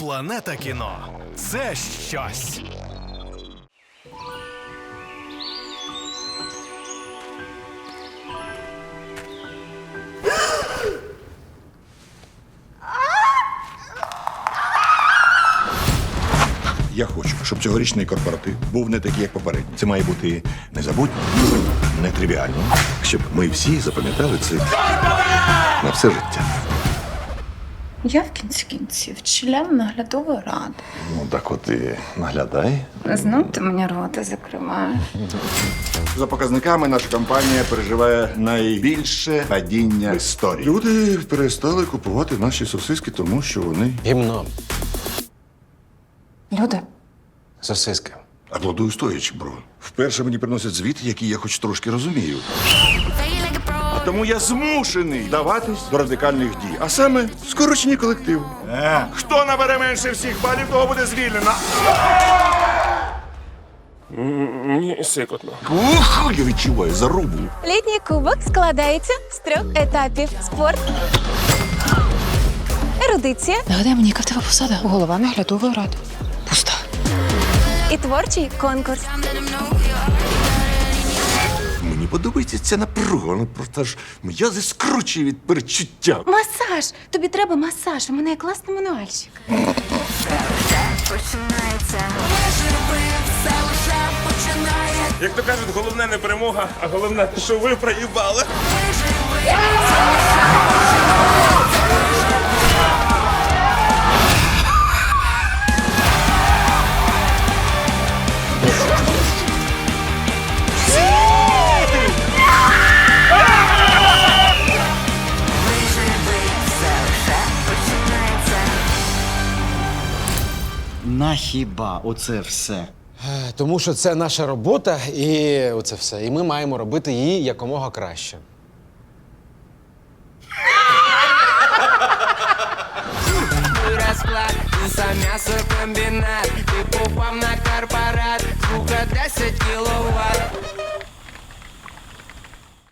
Планета кіно це щось. Я хочу, щоб цьогорічний корпоратив був не такий, як попередній. Це має бути незабутньо, нетривіально, щоб ми всі запам'ятали це на все життя. Я в кінці кінців член наглядової ради. Ну так от і наглядай. Знов ти мені рота закриваєш. За показниками наша компанія переживає найбільше падіння в історії. Люди перестали купувати наші сосиски, тому що вони Гімно. Люди, Сосиски. аплодую стоячи, бро. Вперше мені приносять звіт, який я хоч трошки розумію. Тому я змушений вдаватись до радикальних дій, а саме скорочені колективу. Хто набере менше всіх балів, того буде звільнено. Мені сикотно. Ух, я відчуваю зарубу. Літній кубок складається з трьох етапів: спорт, ерудиція нагадай мені, яка в тебе посада? Голова наглядової ради. Пуста. і творчий конкурс. Подобається ця напруга, вона просто ж м'язи скручує від перечуття. Масаж! Тобі треба масаж. У мене є класний мануальщик. Як то кажуть, головне не перемога, а головне, що ви проїбали. На хіба оце все? Е, Тому що це наша робота і оце все. І ми маємо робити її якомога краще. розклад, за м'ясокомбінат, ти попав на корпорат, звука 10 кіловат.